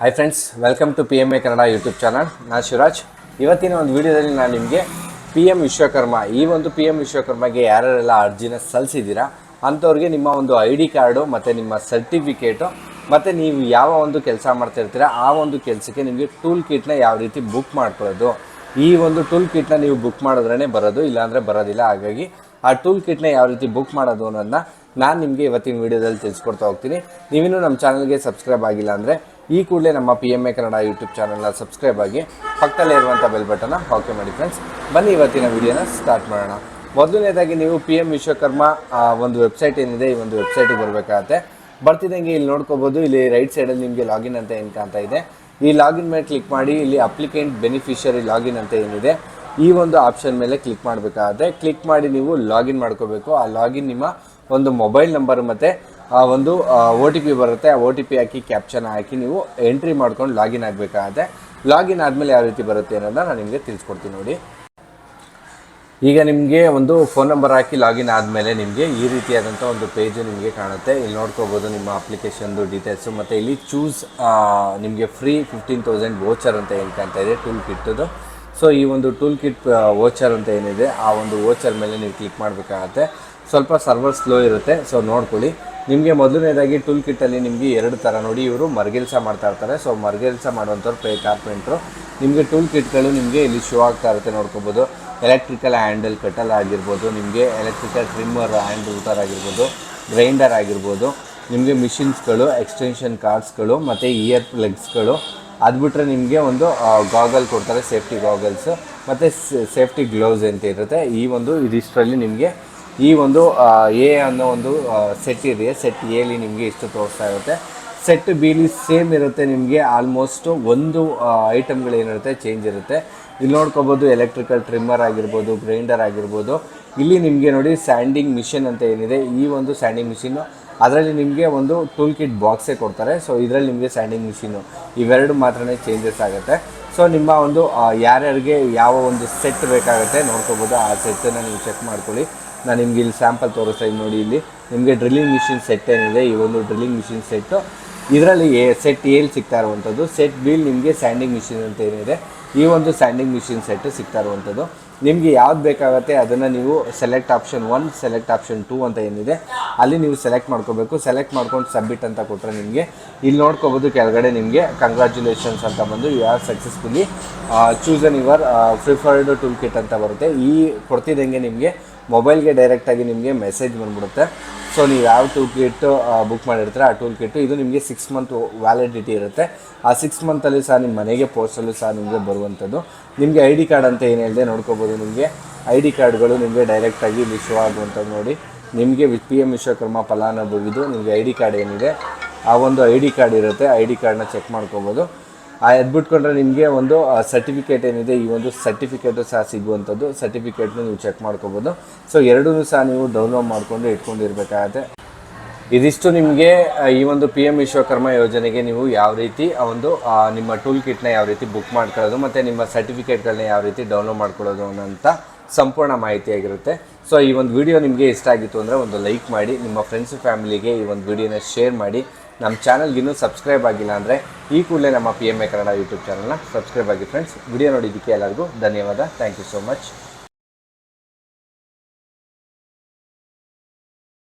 Hi friends welcome to P M A Kannada YouTube channel ನಾನು ಶಿವರಾಜ್. ಇವತ್ತಿನ ಒಂದು ವಿಡಿಯೋದಲ್ಲಿ ನಾನು ನಿಮಗೆ ಪಿ ಎಂ ವಿಶ್ವಕರ್ಮ, ಈ ಒಂದು ಪಿ ಎಂ ವಿಶ್ವಕರ್ಮಗೆ ಯಾರ್ಯಾರೆಲ್ಲ ಅರ್ಜಿನ ಸಲ್ಲಿಸಿದ್ದೀರಾ, ಅಂಥವ್ರಿಗೆ ನಿಮ್ಮ ಒಂದು ಐ ಡಿ ಕಾರ್ಡು ಮತ್ತು ನಿಮ್ಮ ಸರ್ಟಿಫಿಕೇಟು ಮತ್ತು ನೀವು ಯಾವ ಒಂದು ಕೆಲಸ ಮಾಡ್ತಾಯಿರ್ತೀರ ಆ ಒಂದು ಕೆಲಸಕ್ಕೆ ನಿಮಗೆ ಟೂಲ್ ಕಿಟ್ನ ಯಾವ ರೀತಿ ಬುಕ್ ಮಾಡ್ಕೊಳ್ಳೋದು. ಈ ಒಂದು ಟೂಲ್ ಕಿಟ್ನ ನೀವು ಬುಕ್ ಮಾಡಿದ್ರೇ ಬರೋದು, ಇಲ್ಲಾಂದರೆ ಬರೋದಿಲ್ಲ. ಹಾಗಾಗಿ ಆ ಟೂಲ್ ಕಿಟ್ನ ಯಾವ ರೀತಿ ಬುಕ್ ಮಾಡೋದು ಅನ್ನೋದನ್ನ ನಾನು ನಿಮಗೆ ಇವತ್ತಿನ ವಿಡಿಯೋದಲ್ಲಿ ತಿಳಿಸ್ಕೊಡ್ತಾ ಹೋಗ್ತೀನಿ. ನೀವಿನ್ನೂ ನಮ್ಮ ಚಾನಲ್ಗೆ ಸಬ್ಸ್ಕ್ರೈಬ್ ಆಗಿಲ್ಲ ಅಂದರೆ ಈ ಕೂಡಲೇ ನಮ್ಮ P M A Kannada YouTube ಚಾನಲ್ನ ಸಬ್ಸ್ಕ್ರೈಬ್ ಆಗಿ ಪಕ್ಕದಲ್ಲೇ ಇರುವಂಥ ಬೆಲ್ ಬಟನ್ನ ಓಕೆ ಮಾಡಿ ಫ್ರೆಂಡ್ಸ್ ಬನ್ನಿ ಇವತ್ತಿನ ವಿಡಿಯೋನ ಸ್ಟಾರ್ಟ್ ಮಾಡೋಣ. ಮೊದಲನೇದಾಗಿ ನೀವು ಪಿ ಎಂ ವಿಶ್ವಕರ್ಮ ಒಂದು ವೆಬ್ಸೈಟ್ ಏನಿದೆ, ಈ ಒಂದು ವೆಬ್ಸೈಟಿಗೆ ಬರಬೇಕಾಗತ್ತೆ. ಬರ್ತಿದ್ದಂಗೆ ಇಲ್ಲಿ ನೋಡ್ಕೋಬೋದು. ಇಲ್ಲಿ ರೈಟ್ ಸೈಡಲ್ಲಿ ನಿಮಗೆ ಲಾಗಿನ್ ಅಂತ ಏನು ಕಾಣ್ತಾ ಇದೆ. ಈ ಲಾಗಿನ್ ಮೇಲೆ ಕ್ಲಿಕ್ ಮಾಡಿ, ಇಲ್ಲಿ ಅಪ್ಲಿಕೆಂಟ್ ಬೆನಿಫಿಷರಿ ಲಾಗಿನ್ ಅಂತ ಏನಿದೆ, ಈ ಒಂದು ಆಪ್ಷನ್ ಮೇಲೆ ಕ್ಲಿಕ್ ಮಾಡಬೇಕಾಗುತ್ತೆ. ಕ್ಲಿಕ್ ಮಾಡಿ ನೀವು ಲಾಗಿನ್ ಮಾಡ್ಕೋಬೇಕು. ಆ ಲಾಗಿನ್ ನಿಮ್ಮ ಒಂದು ಮೊಬೈಲ್ ನಂಬರ್ ಮತ್ತು ಆ ಒಂದು ಒ ಟಿ ಪಿ ಬರುತ್ತೆ. ಆ ಒ ಟಿ ಪಿ ಹಾಕಿ ಕ್ಯಾಪ್ಚನ್ ಹಾಕಿ ನೀವು ಎಂಟ್ರಿ ಮಾಡ್ಕೊಂಡು ಲಾಗಿನ್ ಆಗಬೇಕಾಗತ್ತೆ. ಲಾಗಿನ್ ಆದಮೇಲೆ ಯಾವ ರೀತಿ ಬರುತ್ತೆ ಅನ್ನೋದನ್ನ ನಾನು ನಿಮಗೆ ತಿಳಿಸ್ಕೊಡ್ತೀನಿ ನೋಡಿ. ಈಗ ನಿಮಗೆ ಒಂದು ಫೋನ್ ನಂಬರ್ ಹಾಕಿ ಲಾಗಿನ್ ಆದಮೇಲೆ ನಿಮಗೆ ಈ ರೀತಿಯಾದಂಥ ಒಂದು ಪೇಜು ನಿಮಗೆ ಕಾಣುತ್ತೆ. ಇಲ್ಲಿ ನೋಡ್ಕೋಬೋದು ನಿಮ್ಮ ಅಪ್ಲಿಕೇಶನ್ದು ಡೀಟೇಲ್ಸು ಮತ್ತು ಇಲ್ಲಿ ಚೂಸ್ ನಿಮಗೆ ಫ್ರೀ ಫಿಫ್ಟೀನ್ ತೌಸಂಡ್ ವೋಚರ್ ಅಂತ ಏನು ಕಾಣ್ತಾ ಇದೆ ಟೂಲ್ ಕಿಟ್ಟದು ಸೊ ಈ ಒಂದು ಟೂಲ್ ಕಿಟ್ ವೋಚರ್ ಅಂತ ಏನಿದೆ, ಆ ಒಂದು ವೋಚರ್ ಮೇಲೆ ನೀವು ಕ್ಲಿಕ್ ಮಾಡಬೇಕಾಗತ್ತೆ. ಸ್ವಲ್ಪ ಸರ್ವರ್ ಸ್ಲೋ ಇರುತ್ತೆ ಸೊ ನೋಡ್ಕೊಳ್ಳಿ. ನಿಮಗೆ ಮೊದಲನೇದಾಗಿ ಟೂಲ್ ಕಿಟ್ಟಲ್ಲಿ ನಿಮಗೆ ಎರಡು ಥರ ನೋಡಿ, ಇವರು ಮರ್ಗೆಲ್ಸ ಮಾಡ್ತಾ ಇರ್ತಾರೆ. ಸೊ ಮರ್ಗೆಲ್ಸ ಮಾಡುವಂಥವ್ರು ಪೇ ಕಾರ್ಪೆಂಟ್ರು ನಿಮಗೆ ಟೂಲ್ ಕಿಟ್ಗಳು ನಿಮಗೆ ಇಲ್ಲಿ ಶೋ ಆಗ್ತಾ ಇರುತ್ತೆ ನೋಡ್ಕೋಬೋದು. ಎಲೆಕ್ಟ್ರಿಕಲ್ ಹ್ಯಾಂಡಲ್ ಕಟಲ್ ಆಗಿರ್ಬೋದು, ನಿಮಗೆ ಎಲೆಕ್ಟ್ರಿಕಲ್ ಟ್ರಿಮ್ಮರ್ ಹ್ಯಾಂಡ್ ರೂಟರ್ ಆಗಿರ್ಬೋದು ಗ್ರೈಂಡರ್ ಆಗಿರ್ಬೋದು, ನಿಮಗೆ ಮಿಷಿನ್ಸ್ಗಳು ಎಕ್ಸ್ಟೆನ್ಷನ್ ಕಾರ್ಡ್ಸ್ಗಳು ಮತ್ತು ಇಯರ್ ಪ್ಲಗ್ಸ್ಗಳು ಅದು ಬಿಟ್ಟರೆ ನಿಮಗೆ ಒಂದು ಗಾಗಲ್ ಕೊಡ್ತಾರೆ ಸೇಫ್ಟಿ ಗಾಗಲ್ಸ್ ಮತ್ತು ಸೇಫ್ಟಿ ಗ್ಲೌಸ್ ಅಂತ ಇರುತ್ತೆ. ಈ ಒಂದು ಇದಿಷ್ಟರಲ್ಲಿ ನಿಮಗೆ ಈ ಒಂದು ಎ ಅನ್ನೋ ಒಂದು ಸೆಟ್ ಇದೆ. ಸೆಟ್ ಎಲಿ ನಿಮಗೆ ಇಷ್ಟು ತೋರಿಸ್ತಾ ಇರುತ್ತೆ. ಸೆಟ್ ಬಿಲಿ ಸೇಮ್ ಇರುತ್ತೆ ನಿಮಗೆ. ಆಲ್ಮೋಸ್ಟ್ ಒಂದು ಐಟಮ್ಗಳೇನಿರುತ್ತೆ ಚೇಂಜ್ ಇರುತ್ತೆ. ಇಲ್ಲಿ ನೋಡ್ಕೋಬೋದು ಎಲೆಕ್ಟ್ರಿಕಲ್ ಟ್ರಿಮ್ಮರ್ ಆಗಿರ್ಬೋದು ಗ್ರೈಂಡರ್ ಆಗಿರ್ಬೋದು. ಇಲ್ಲಿ ನಿಮಗೆ ನೋಡಿ ಸ್ಯಾಂಡಿಂಗ್ ಮಿಷಿನ್ ಅಂತ ಏನಿದೆ. ಈ ಒಂದು ಸ್ಯಾಂಡಿಂಗ್ ಮಿಷಿನ್ನು ಅದರಲ್ಲಿ ನಿಮಗೆ ಒಂದು ಟೂಲ್ ಕಿಟ್ ಬಾಕ್ಸೇ ಕೊಡ್ತಾರೆ. ಸೊ ಇದರಲ್ಲಿ ನಿಮಗೆ ಸ್ಯಾಂಡಿಂಗ್ ಮಿಷಿನು ಇವೆರಡು ಮಾತ್ರ ಚೇಂಜಸ್ ಆಗುತ್ತೆ. ಸೊ ನಿಮ್ಮ ಒಂದು ಯಾರ್ಯಾರಿಗೆ ಯಾವ ಒಂದು ಸೆಟ್ ಬೇಕಾಗುತ್ತೆ ನೋಡ್ಕೋಬೋದು. ಆ ಸೆಟ್ಟನ್ನು ನೀವು ಚೆಕ್ ಮಾಡ್ಕೊಳ್ಳಿ. ನಾನು ನಿಮ್ಗೆ ಇಲ್ಲಿ ಸ್ಯಾಂಪಲ್ ತೋರಿಸ್ತಾ ಇದ್ದೀನಿ ನೋಡಿ ಇಲ್ಲಿ. ನಿಮಗೆ ಡ್ರಿಲ್ಲಿಂಗ್ ಮಿಷಿನ್ ಸೆಟ್ ಏನಿದೆ, ಈ ಒಂದು ಡ್ರಿಲ್ಲಿಂಗ್ ಮಿಷಿನ್ ಸೆಟ್ಟು ಇದರಲ್ಲಿ ಎ ಸೆಟ್ ಏಲ್ ಸಿಗ್ತಾ ಇರುವಂಥದ್ದು. ಸೆಟ್ ಬಿಲ್ ನಿಮಗೆ ಸ್ಯಾಂಡಿಂಗ್ ಮಿಷಿನ್ ಅಂತ ಏನಿದೆ. ಈ ಒಂದು ಸ್ಯಾಂಡಿಂಗ್ ಮಿಷಿನ್ ಸೆಟ್ ಸಿಗ್ತಾ ಇರುವಂಥದ್ದು. ನಿಮಗೆ ಯಾವ್ದು ಬೇಕಾಗುತ್ತೆ ಅದನ್ನು ನೀವು select option one select option two ಅಂತ ಏನಿದೆ, ಅಲ್ಲಿ ನೀವು ಸೆಲೆಕ್ಟ್ ಮಾಡ್ಕೋಬೇಕು. ಸೆಲೆಕ್ಟ್ ಮಾಡ್ಕೊಂಡು ಸಬ್ಮಿಟ್ ಅಂತ ಕೊಟ್ಟರೆ ನಿಮಗೆ. ಇಲ್ಲಿ ನೋಡ್ಕೋಬೋದು ಕೆಳಗಡೆ ನಿಮಗೆ ಕಂಗ್ರ್ಯಾಚುಲೇಷನ್ಸ್ ಅಂತ ಬಂದು you are successfully chosen your preferred tool kit ಅಂತ ಬರುತ್ತೆ. ಈ ಕೊಡ್ತಿದ್ದಂಗೆ ನಿಮಗೆ ಮೊಬೈಲ್ಗೆ ಡೈರೆಕ್ಟಾಗಿ ನಿಮಗೆ ಮೆಸೇಜ್ ಬಂದ್ಬಿಡುತ್ತೆ. ಸೊ ನೀವು ಯಾವ ಟೂಲ್ ಕಿಟ್ ಬುಕ್ ಮಾಡಿರ್ತೀರ, ಆ ಟೂಲ್ ಕಿಟ್ಟು ಇದು ನಿಮಗೆ ಸಿಕ್ಸ್ ಮಂತ್ ವ್ಯಾಲಿಡಿಟಿ ಇರುತ್ತೆ. ಆ ಸಿಕ್ಸ್ ಮಂತಲ್ಲಿ ಸಹ ನಿಮ್ಮ ಮನೆಗೆ ಪೋಸ್ಟಲ್ಲೂ ಸಹ ನಿಮಗೆ ಬರುವಂಥದ್ದು. ನಿಮಗೆ ಐ ಡಿ ಕಾರ್ಡ್ ಅಂತ ಏನು ಹೇಳಿದೆ ನೋಡ್ಕೋಬೋದು ನಿಮಗೆ. ಐ ಡಿ ಕಾರ್ಡ್ಗಳು ನಿಮಗೆ ಡೈರೆಕ್ಟಾಗಿ ಶೋ ಆಗುವಂಥದ್ದು ನೋಡಿ. ನಿಮಗೆ ಪಿ ಎಂ ವಿಶ್ವಕರ್ಮ ಫಲಾನುಭವಿದು ನಿಮಗೆ ಐ ಡಿ ಕಾರ್ಡ್ ಏನಿದೆ, ಆ ಒಂದು ಐ ಡಿ ಕಾರ್ಡ್ ಇರುತ್ತೆ. ಐ ಡಿ ಕಾರ್ಡ್ನ ಚೆಕ್ ಮಾಡ್ಕೋಬೋದು. ಆ ಅದು ಬಿಟ್ಕೊಂಡ್ರೆ ನಿಮಗೆ ಒಂದು ಸರ್ಟಿಫಿಕೇಟ್ ಏನಿದೆ, ಈ ಒಂದು ಸರ್ಟಿಫಿಕೇಟು ಸಹ ಸಿಗುವಂಥದ್ದು. ಸರ್ಟಿಫಿಕೇಟ್ನ ನೀವು ಚೆಕ್ ಮಾಡ್ಕೋಬೋದು. ಸೊ ಎರಡೂ ಸಹ ನೀವು ಡೌನ್ಲೋಡ್ ಮಾಡಿಕೊಂಡು ಇಟ್ಕೊಂಡಿರ್ಬೇಕಾಗತ್ತೆ. ಇದಿಷ್ಟು ನಿಮಗೆ ಈ ಒಂದು ಪಿ ಎಂ ವಿಶ್ವಕರ್ಮ ಯೋಜನೆಗೆ ನೀವು ಯಾವ ರೀತಿ ಒಂದು ನಿಮ್ಮ ಟೂಲ್ ಕಿಟ್ನ ಯಾವ ರೀತಿ ಬುಕ್ ಮಾಡ್ಕೊಳ್ಳೋದು ಮತ್ತು ನಿಮ್ಮ ಸರ್ಟಿಫಿಕೇಟ್ಗಳನ್ನ ಯಾವ ರೀತಿ ಡೌನ್ಲೋಡ್ ಮಾಡ್ಕೊಳ್ಳೋದು ಅನ್ನೋಂಥ ಸಂಪೂರ್ಣ ಮಾಹಿತಿಯಾಗಿರುತ್ತೆ ಸೊ ಈ ಒಂದು ವಿಡಿಯೋ ನಿಮಗೆ ಇಷ್ಟ ಆಗಿತ್ತು ಅಂದರೆ ಒಂದು ಲೈಕ್ ಮಾಡಿ, ನಿಮ್ಮ ಫ್ರೆಂಡ್ಸ್ ಫ್ಯಾಮಿಲಿಗೆ ಈ ಒಂದು ವಿಡಿಯೋನ ಶೇರ್ ಮಾಡಿ. ನಮ್ಮ ಚಾನಲ್ಗೆ ಇನ್ನೂ ಸಬ್ಸ್ಕ್ರೈಬ್ ಆಗಿಲ್ಲ ಅಂದರೆ ಈ ಕೂಡಲೇ ನಮ್ಮ P M A Kannada YouTube ಚಾನಲ್ನ ಸಬ್ಸ್ಕ್ರೈಬ್ ಆಗಿ ಫ್ರೆಂಡ್ಸ್ ವಿಡಿಯೋ ನೋಡಿದ್ದಕ್ಕೆ ಎಲ್ಲರಿಗೂ ಧನ್ಯವಾದ. Thank you so much